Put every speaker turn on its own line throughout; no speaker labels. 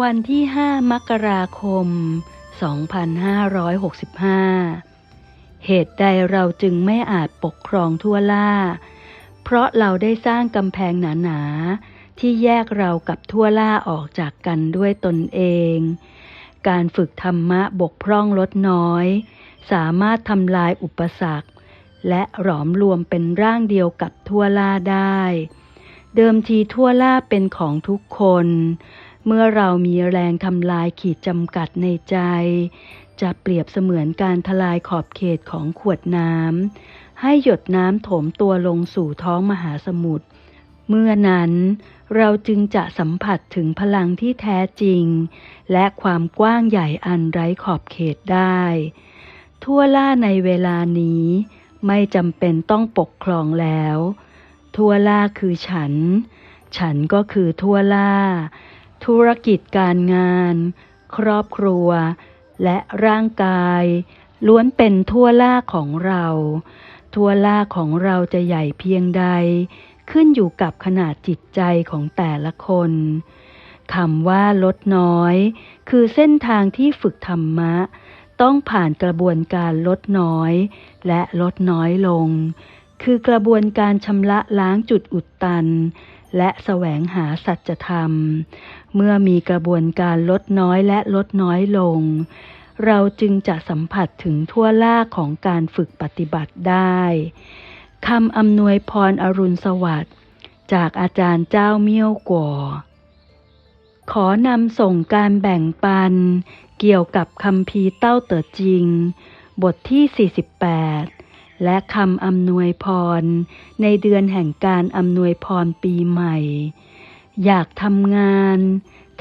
วันที่ 5 มกราคม 2565 เหตุใดเราจึงไม่อาจปกครองทั่วล่า เพราะเราได้สร้างกำแพงหนาๆ ที่แยกเรากับทั่วล่าออกจากกันด้วยตนเอง การฝึกธรรมะบกพร่องลดน้อย สามารถทำลายอุปสรรค และหลอมรวมเป็นร่างเดียวกับทั่วล่าได้ เดิมทีทั่วล่าเป็นของทุกคน เมื่อเรามีแรงทำลายขีดจำกัดในใจ จะเปรียบเสมือนการทลายขอบเขตของขวดน้ำให้หยดน้ำโถมตัวลงสู่ท้องมหาสมุทรเมื่อนั้นเราจึงจะสัมผัสถึงพลังที่แท้จริง และความกว้างใหญ่อันไร้ขอบเขตได้ ทั่วล่าในเวลานี้ไม่จำเป็นต้องปกครองแล้ว ทั่วล่าคือฉัน ฉันก็คือทั่วล่า ธุรกิจการงาน ครอบครัว และร่างกาย ล้วนเป็นทั่วล่าของเรา ทั่วล่าของเราจะใหญ่เพียงใด ขึ้นอยู่กับขนาดจิตใจของแต่ละคนคำว่าลดน้อย คือเส้นทางที่ฝึกธรรมะ ต้องผ่านกระบวนการลดน้อย และลดน้อยลง คือกระบวนการชำระล้างจุดอุดตัน และแสวงหาสัจธรรม เมื่อมีกระบวนการลดน้อยและลดน้อยลง เราจึงจะสัมผัสถึงทั่วล่าของการฝึกปฏิบัติได้คำอำนวยพรอรุณสวัสดิ์จากอาจารย์เจ้าเมี่ยวกัวขอนำส่งการแบ่งปัน เกี่ยวกับคำพีเต้าเต๋อจริง บทที่ 48 และคำอำนวยพร ในเดือนแห่งการอำนวยพรปีใหม่ อยากทำงาน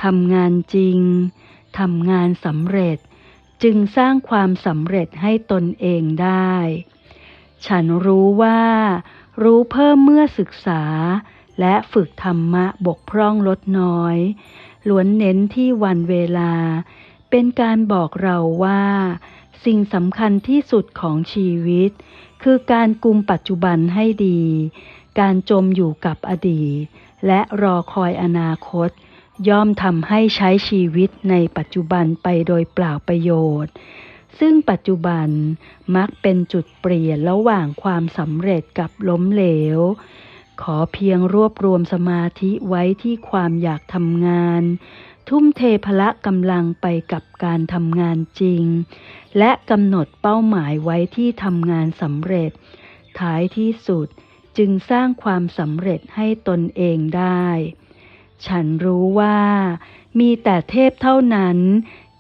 ทำงานจริงทำงานสำเร็จ จึงสร้างความสำเร็จให้ตนเองได้ ฉันรู้ว่า รู้เพิ่มเมื่อศึกษา และฝึกธรรมะบกพร่องลดน้อย ล้วนเน้นที่วันเวลา เป็นการบอกเราว่า สิ่งสำคัญที่สุดของชีวิต คือการกุมปัจจุบันให้ดี การจมอยู่กับอดีต และรอคอยอนาคต ย่อมทำให้ใช้ชีวิตในปัจจุบันไปโดยเปล่าประโยชน์ ซึ่งปัจจุบันมักเป็นจุดเปลี่ยนระหว่างความสำเร็จกับล้มเหลว ขอเพียงรวบรวมสมาธิไว้ที่ความอยากทำงาน ทุ่มเทพละกำลังไปกับการทำงานจริง และกำหนดเป้าหมายไว้ที่ทำงานสำเร็จ ท้ายที่สุดจึงสร้างความสำเร็จให้ตนเองได้ ฉันรู้ว่ามีแต่เทพเท่านั้น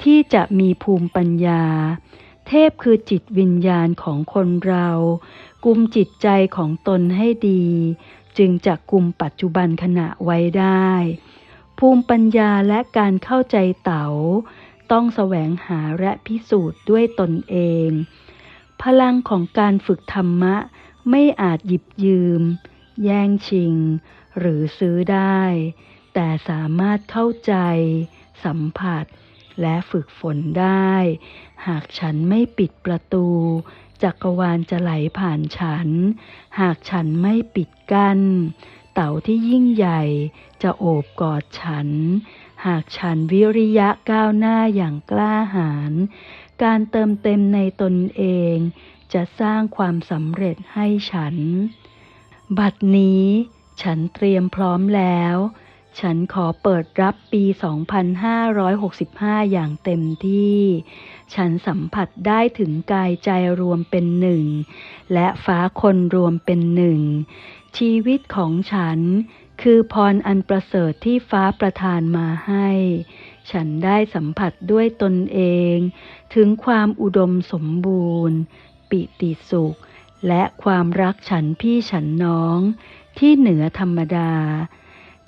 ที่จะมีภูมิปัญญา เทพคือจิตวิญญาณของคนเรา กุมจิตใจของตนให้ดี จึงจะกุมปัจจุบันขณะไว้ได้ ภูมิปัญญาและการเข้าใจเต๋าต้องแสวงหาและพิสูจน์ด้วยตนเอง พลังของการฝึกธรรมะไม่อาจหยิบยืม แย่งชิง หรือซื้อได้ แต่สามารถเข้าใจ สัมผัส และฝึกฝนได้ หากฉันไม่ปิดประตู จักรวาลจะไหลผ่านฉัน หากฉันไม่ปิดกั้น เต่าที่ยิ่งใหญ่จะโอบกอดฉัน หากฉันวิริยะก้าวหน้าอย่างกล้าหาญ การเติมเต็มในตนเอง จะสร้างความสำเร็จให้ฉัน บัดนี้ฉันเตรียมพร้อมแล้ว ฉันขอเปิดรับปี 2565 อย่างเต็มที่ ฉันสัมผัสได้ถึงกายใจรวมเป็นหนึ่ง และฟ้าคนรวมเป็นหนึ่ง ชีวิตของฉันคือพรอันประเสริฐที่ฟ้าประทานมาให้ ฉันได้สัมผัสด้วยตนเอง ถึงความอุดมสมบูรณ์ ปิติสุข และความรักฉันพี่ฉันน้อง ที่เหนือธรรมดา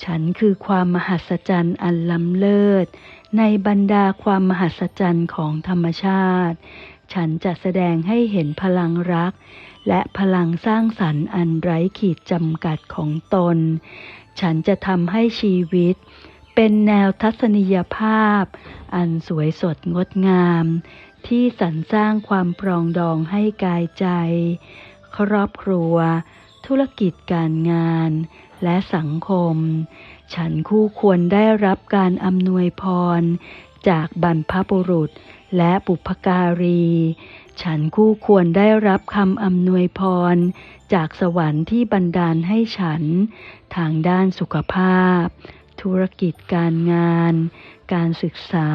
ฉันคือความมหัศจรรย์อันล้ำเลิศ ในบรรดาความมหัศจรรย์ของธรรมชาติ ฉันจะแสดงให้เห็นพลังรัก และพลังสร้างสรรค์อันไร้ขีดจำกัดของตน ฉันจะทำให้ชีวิต เป็นแนวทัศนียภาพ อันสวยสดงดงาม ที่สรรสร้างความปรองดองให้กายใจ ครอบครัว ธุรกิจการงาน และสังคม ฉันคู่ควรได้รับการอำนวยพร จากบรรพบุรุษและบุพการี ฉันคู่ควรได้รับคำอำนวยพร จากสวรรค์ที่บันดาลให้ฉัน ทางด้านสุขภาพ ธุรกิจการงาน การศึกษา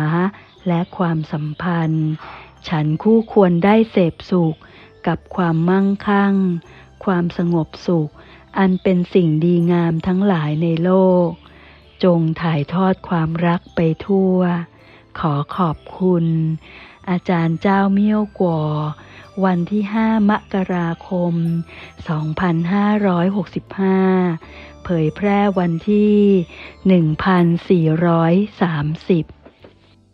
และความสัมพันธ์ ฉันคู่ควรได้เสพสุขกับความมั่งคั่ง ความสงบสุข อันเป็นสิ่งดีงามทั้งหลายในโลก จงถ่ายทอดความรักไปทั่ว ขอขอบคุณ อาจารย์เจ้าเมี่ยวกววันที่ 5 มกราคม 2565 เผยแพร่วันที่ 1430